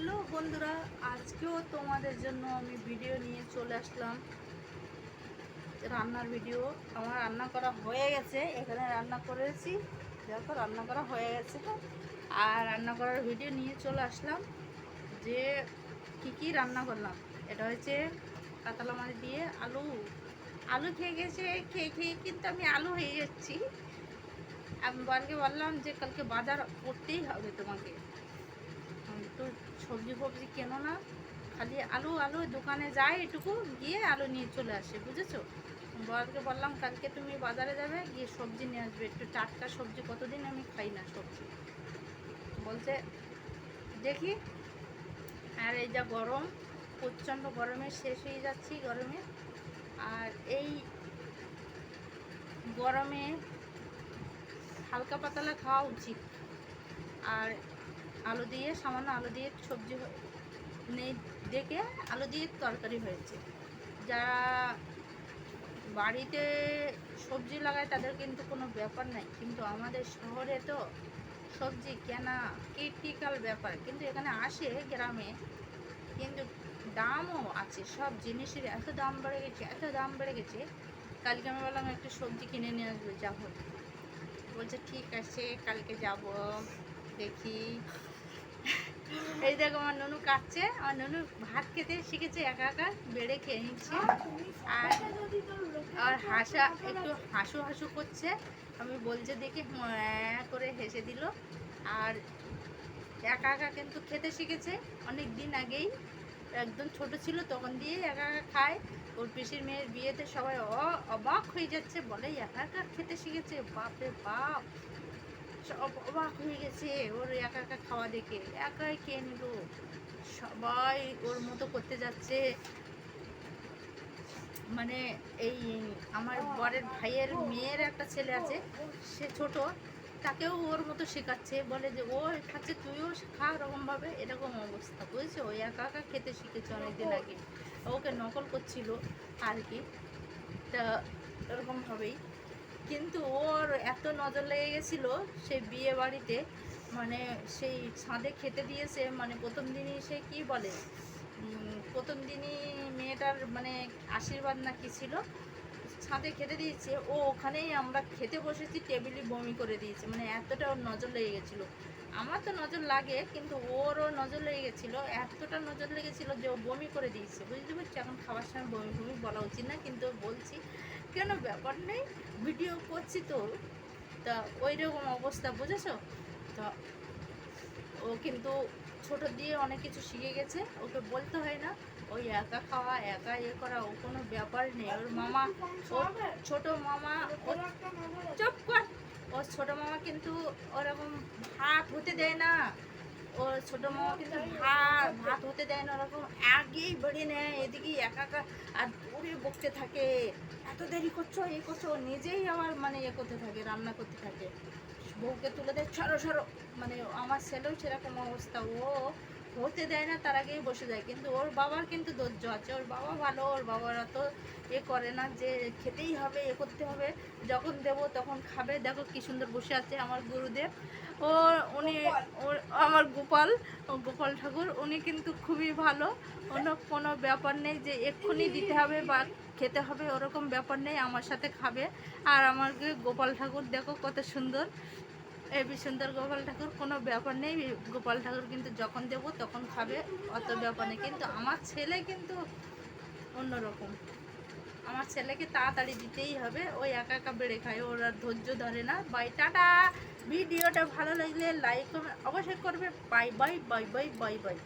Hello বন্ধুরা, আজকেও তোমাদের জন্য আমি ভিডিও নিয়ে চলে আসলাম। রান্নার ভিডিও আমার রান্না করা হয়ে গেছে, এখানে রান্না করেছি। দেখো, রান্না করা হয়ে গেছে আর রান্না করার ভিডিও নিয়ে চলে আসলাম, যে কি কি রান্না করলাম। এটা হচ্ছে কাতলা মাছ দিয়ে আলু। আলু খেয়ে গেছে, খেয়ে খেয়ে কিন্তু আমি আলু হয়ে যাচ্ছি। আমি বরকে বললাম যে কালকে বাজার করতেই হবে তোমাকে। তো সবজি ফবজি কেনো না? খালি আলু আলু দোকানে যায় এটুকু, গিয়ে আলু নিয়ে চলে আসে, বুঝেছ? বরকে বললাম, কালকে তুমি বাজারে যাবে, গিয়ে সবজি নিয়ে আসবে। একটু টাটকা সবজি, কতদিন আমি খাই না সবজি। বলছে, দেখি। আর এই যা গরম, প্রচণ্ড গরমে শেষ হয়ে যাচ্ছি গরমে। আর এই গরমে হালকা পাতলা খাওয়া উচিত। আর আলু দিয়ে, সামান্য আলু দিয়ে সবজি নেই, দেখে আলু দিয়ে তরকারি হয়েছে। যারা বাড়িতে সবজি লাগায় তাদের কিন্তু কোনো ব্যাপার নাই, কিন্তু আমাদের শহরে তো সবজি কেনা ক্রিটিক্যাল ব্যাপার। কিন্তু এখানে আসে গ্রামে, কিন্তু দামও আছে, সব জিনিসের এত দাম বেড়ে গেছে, এত দাম বেড়ে গেছে। কালকে আমি বললাম একটু সবজি কিনে নিয়ে আসবে, যাব। বলছে, ঠিক আছে, কালকে যাব, দেখি। এই দেখো আমার ননু কাটছে আমার ননু ভাত খেতে শিখেছে একা একা বেড়ে খেয়ে নিচ্ছে। আর আর হাসা একটু হাসু হাসু করছে। আমি বলছে দেখি হ্যাঁ করে হেসে দিল। আর একা একা কিন্তু খেতে শিখেছে। অনেক দিন আগেই একদম ছোট ছিল তখন দিয়ে একা একা খায়। ওর পিসির মেয়ের বিয়েতে সবাই অ- অবাক হয়ে যাচ্ছে। বলে একা একা খেতে শিখেছে? বাপরে বাপ! অবাক হয়ে গেছে ওর একা একা খাওয়া দেখে। একাই খেয়ে নিল। সবাই ওর মতো করতে যাচ্ছে। মানে এই আমার বরের ভাইয়ের মেয়ের একটা ছেলে আছে, সে ছোট। তাকেও ওর মতো শেখাচ্ছে। বলে যে, ও খাচ্ছে, তুইও খা ওরকমভাবে এরকম অবস্থা, বুঝেছ? ওই একা একা খেতে শিখেছে অনেকদিন আগে। ওকে নকল করছিল আর কি। তা এরকমভাবেই। কিন্তু ওর এত নজর লেগে গেছিল সেই বিয়ে বাড়িতে। মানে সেই ছাদে খেতে দিয়েছে মানে প্রথম দিনই সে কি বলে? প্রথম দিনই মেয়েটার মানে আশীর্বাদ না কি ছিল? ছাদে খেতে দিয়েছে, ও ওখানেই আমরা খেতে বসেছি টেবিলই বমি করে দিয়েছে। মানে এতটা ওর নজর লেগে গেছিল। আমার তো নজর লাগে, কিন্তু ওরও নজর লেগে গেছিল, এতটা নজর লেগেছিলো যে ও বমি করে দিয়েছে। বুঝতে পারছি, এখন খাবার সময় বমি বমি বলা উচিত না, কিন্তু বলছি কেন ব্যাপার নেই? ভিডিও করছি তো। তা ওই রকম অবস্থা, বুঝেছ? তা ও কিন্তু ছোট দিয়ে অনেক কিছু শিখে গেছে। ওকে বলতে হয় না ওই একা খাওয়া, একা ইয়ে করা, ও কোনো ব্যাপার নেই। ওর মামা ছোট মামা চুপ কর। ওর ছোট মামা কিন্তু ওরকম ভাত হতে দেয় না। ওর ছোট মামা কিন্তু ভাত ভাত হতে দেয় না ওরকম আগেই বেড়ে নেয় এদিকে একা একা আর দূরে বকতে থাকে এত দেরি করছ এ করছ নিজেই আবার মানে ইয়ে করতে থাকে রান্না করতে থাকে বউকে তুলে দেয় সরো সরো মানে আমার ছেলেও সেরকম অবস্থা ও হতে দেয় না, তার আগেই বসে যায়। কিন্তু ওর বাবার কিন্তু ধৈর্য আছে। ওর বাবা ভালো, ওর বাবার অত এ করে না যে খেতেই হবে, এ করতে হবে। যখন দেবো তখন খাবে। দেখো কি সুন্দর বসে আছে আমার গুরুদেব। ও উনি, ওর আমার গোপাল গোপাল ঠাকুর, উনি কিন্তু খুবই ভালো। অন্য কোনো ব্যাপার নেই যে এক্ষুনি দিতে হবে বা খেতে হবে, ওরকম ব্যাপার নেই। আমার সাথে খাবে। আর আমার গোপাল ঠাকুর দেখো কত সুন্দর। এবি সুন্দর গোপাল ঠাকুর, কোনো ব্যাপার নেই। গোপাল ঠাকুর কিন্তু যখন দেব তখন খাবে, অত ব্যাপার নেই। কিন্তু আমার ছেলে কিন্তু অন্যরকম। আমার ছেলেকে তাড়াতাড়ি দিতেই হবে। ওই একা একা বেড়ে খায়, ওর আর ধৈর্য ধরে না। Bye, tata. ভিডিওটা ভালো লাগলে লাইক করবে অবশ্যই করবে। Bye bye bye bye bye bye.